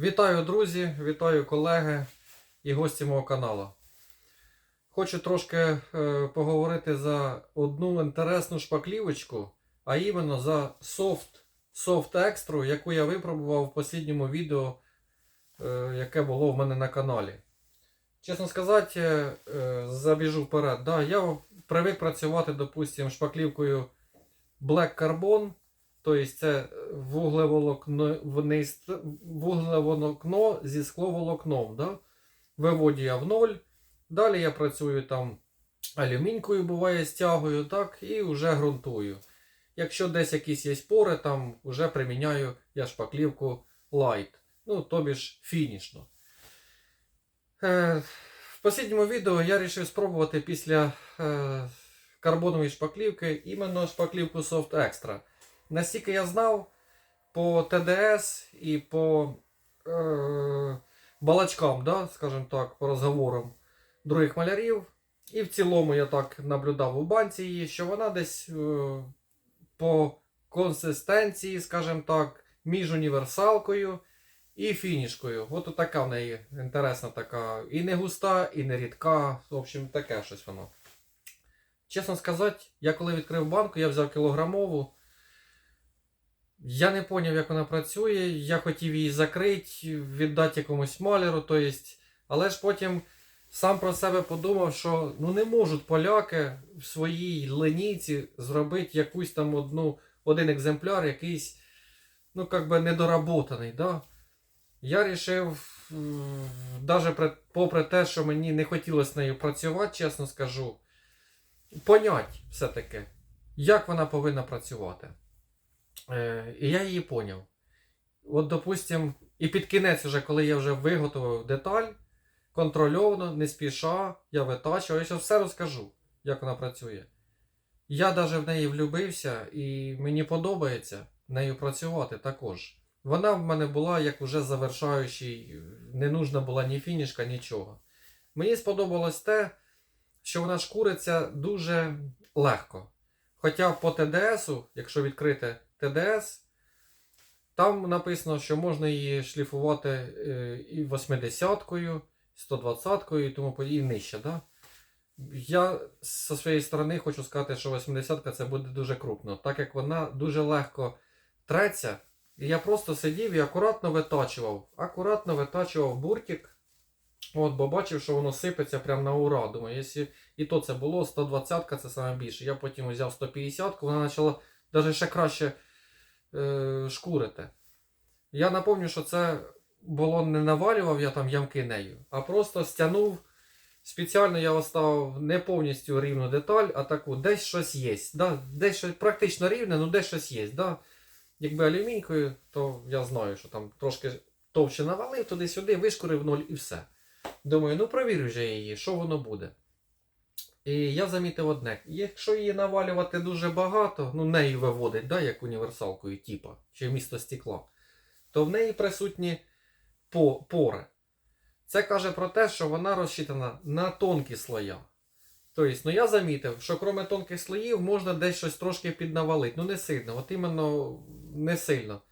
Вітаю, друзі, вітаю колеги і гості мого каналу. Хочу трошки е, поговорити за одну інтересну шпаклівочку, а іменно за софт, софт Extra, яку я випробував в останньому відео, е, яке було в мене на каналі. Чесно сказати, е, забіжу вперед. Да, я привик працювати, допустим, шпаклівкою Black Carbon. Тобто це вуглеволокно, вуглеволокно зі скловолокном. Да? Виводі я в ноль. Далі я працюю там алюмінькою, буває, стягую, так, і вже ґрунтую. Якщо десь якісь є пори, там вже приміняю я шпаклівку Light. Ну, тобі ж фінішно. Е, в останньому відео я вирішив спробувати після е, карбонової шпаклівки іменно шпаклівку Soft Extra. Наскільки я знав, по ТДС і по е, балачкам, да, скажімо так, по розговорам других малярів. І в цілому я так наблюдав у банці її, що вона десь е, по консистенції, скажімо так, між універсалкою і фінішкою. От така в неї інтересна така. І не густа, і не рідка. В общем, таке щось воно. Чесно сказати, я коли відкрив банку, я взяв кілограмову. Я не зрозумів, як вона працює. Я хотів її закрити, віддати якомусь маляру. То але ж потім сам про себе подумав, що ну не можуть поляки в своїй линійці зробити якусь там одну, один екземпляр, якийсь, ну, як би недоработаний. Да? Я вирішив, навіть попри те, що мені не хотілося нею працювати, чесно скажу, понять все-таки, як вона повинна працювати. Е, і я її поняв. От, допустим, і під кінець, уже, коли я вже виготовив деталь, контрольовано, не спіша, я витачував, я зараз все розкажу, як вона працює. Я навіть в неї влюбився і мені подобається нею працювати також. Вона в мене була як уже завершаючий, не нужна була ні фінішка, нічого. Мені сподобалось те, що вона шкуриться дуже легко. Хоча по ТДСу, якщо відкрити ТДС, там написано, що можна її шліфувати е, і 80-кою, 120-кою і тому і нижче. Да? Я зі своєї сторони хочу сказати, що 80-ка це буде дуже крупно, так як вона дуже легко треться. І я просто сидів і акуратно витачував. Акуратно витачував буртик. От, бо бачив, що воно сипеться прямо на ура. Думаю, якщо і то це було, 120-ка це саме більше. Я потім взяв 150-ку, вона почала навіть ще краще е, шкурити. Я напомню, що це було не навалював я там ямки нею, а просто стягнув. Спеціально я оставив не повністю рівну деталь, а таку десь щось є. Да? Десь щось практично рівне, ну десь щось є. Да? Якби алюмінькою, то я знаю, що там трошки товще навалив туди-сюди, вишкурив ноль і все. Думаю, ну провірю вже її, що воно буде. І я замітив одне: якщо її навалювати дуже багато, ну нею виводить, да, як універсалкою, типа, чи місто стекла, то в неї присутні пори. Це каже про те, що вона розчитана на тонкі слоя. Тобто, ну я замітив, що крім тонких слоїв можна десь щось трошки піднавалити. Ну не сильно, от іменно не сильно.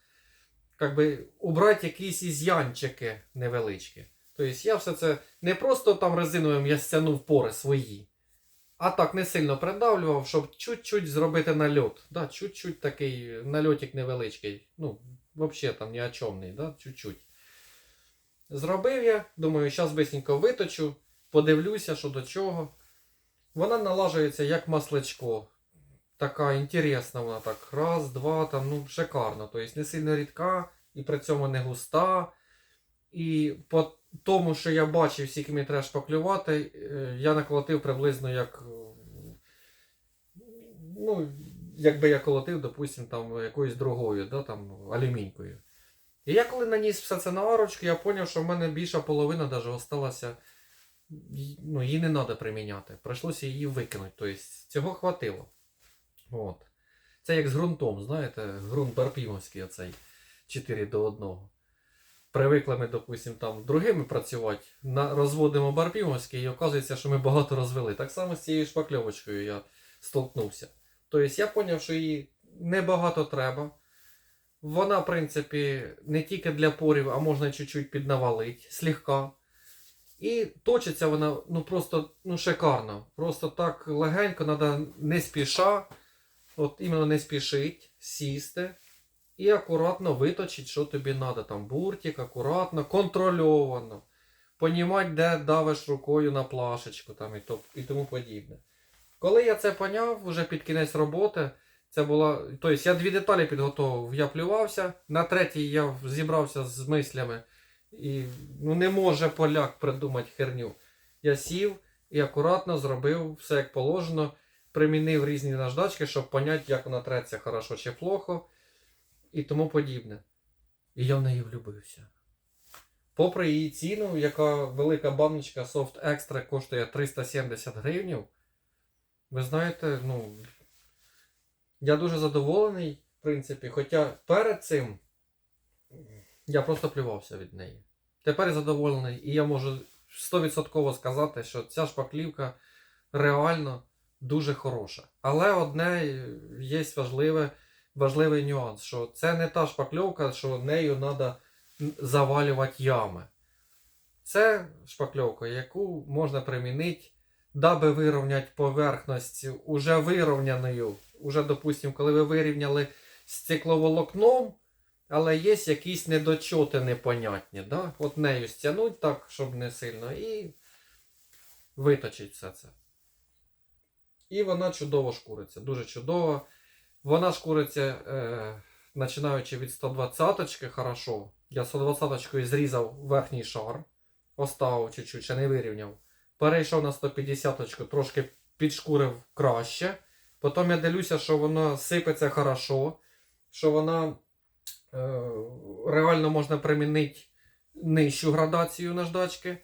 Как би убрати якісь ізянчики невеличкі. Тобто я все це не просто там резиновим я стягнув пори свої, а так не сильно придавлював, щоб чуть-чуть зробити нальот. Да, чуть-чуть такий нальотик невеличкий. Ну, взагалі там ні о чомний, да, чуть-чуть. Зробив я, думаю, зараз бисенько виточу, подивлюся, що до чого. Вона налажується як масличко. Така інтересна вона так. Раз, два, там, ну, шикарно. Тобто не сильно рідка і при цьому не густа. І по тому, що я бачив, скільки мені треба шпаклювати, е, я наколотив приблизно як. е, Ну, якби я колотив, допустим, там якоюсь другою, да, там, алюмінькою. І я коли наніс все це на арочку, я зрозумів, що в мене більша половина навіть осталася. Ну, її не треба приміняти. Прийшлося її викинути. Тобто цього хватило. От. Це як з ґрунтом, знаєте, ґрунт Барпімовський оцей 4 до 1. Привикли ми, допустим, там другими працювати, на, розводимо Барпімовський і оказується, що ми багато розвели. Так само з цією шпакльовочкою я столкнувся. Тобто я зрозумів, що її небагато треба. Вона, в принципі, не тільки для порів, а можна чуть-чуть піднавалити, слегка. І точиться вона ну просто ну, шикарно. Просто так легенько, треба не спіша, от іменно не спішить, сісти і акуратно виточити, що тобі треба. Там буртик, акуратно, контрольовано. Понімати, де давиш рукою на плашечку там, і, то, і тому подібне. Коли я це поняв, вже під кінець роботи, це була. Тобто я дві деталі підготував, я плювався, на третій я зібрався з мислями. І ну, не може поляк придумати херню. Я сів і акуратно зробив все як положено, примінив різні наждачки, щоб поняти, як вона треться хорошо чи плохо, і тому подібне. І я в неї влюбився. Попри її ціну, яка велика баночка Soft Extra коштує 370 гривень, ви знаєте, ну, я дуже задоволений, в принципі, хоча перед цим я просто плювався від неї. Тепер я задоволений, і я можу 100% сказати, що ця шпаклівка реально дуже хороша. Але одне є важливе, важливий нюанс, що це не та шпакльовка, що нею треба завалювати ями. Це шпакльовка, яку можна примінити, даби вирівняти поверхність уже вирівняною. Уже, допустимо, коли ви вирівняли стекловолокном, але є якісь недочоти непонятні. Да? От нею стягнуть так, щоб не сильно, і виточить все це. І вона чудово шкуриться, дуже чудово. Вона шкуриться, е, починаючи від 120-ки, хорошо. Я 120-кою зрізав верхній шар, оставив чуть-чуть, ще не вирівняв. Перейшов на 150-ку, трошки підшкурив краще. Потім я дивлюся, що вона сипеться хорошо, що вона е, реально можна примінити нижчу градацію наждачки.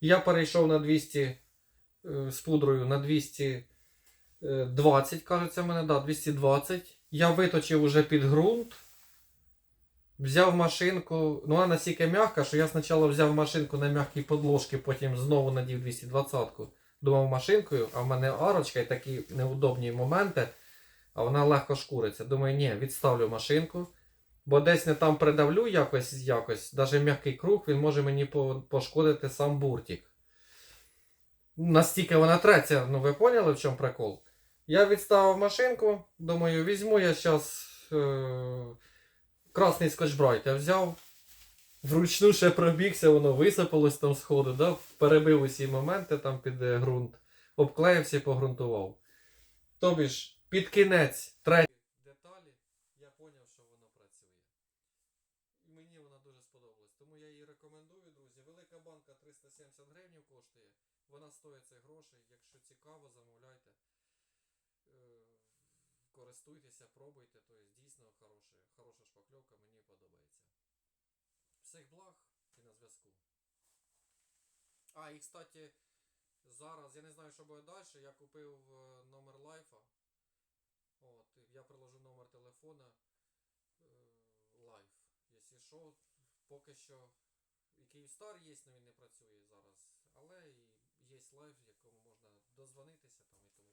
Я перейшов на 200 е, з пудрою на 220, кажеться в мене, да, 220. Я виточив уже під ґрунт. Взяв машинку, ну вона настільки м'яка, що я спочатку взяв машинку на м'якій подложці, потім знову надів 220-ку. Думав машинкою, а в мене арочка і такі неудобні моменти, а вона легко шкуриться. Думаю, ні, відставлю машинку, бо десь не там придавлю якось, якось, навіть м'який круг, він може мені пошкодити сам буртик. Настільки вона треться, ну ви поняли, в чому прикол? Я відставив машинку, думаю, візьму я зараз е- красний скотчбрайт. Я взяв, вручну ще пробігся, воно висипалось там сходу, да? перебив усі моменти там під ґрунт, обклеївся і погрунтував. Тобі ж, під кінець третьої деталі я зрозумів, що воно працює. І мені вона дуже сподобалась. Тому я її рекомендую, друзі. Велика банка 370 гривень коштує. Вона стоїть цих грошей. Якщо цікаво, замовляйте. Користуйтеся, пробуйте. Тобто дійсно хороша, хороша шпакльовка, мені подобається. Всіх благ і на зв'язку. А, і кстати, зараз я не знаю, що буде далі. Я купив е, номер лайфа. От, я приложу номер телефона е, лайф. Якщо що, поки що і Київстар є, але він не працює зараз. Але є лайф, в якому можна дозвонитися там і тому.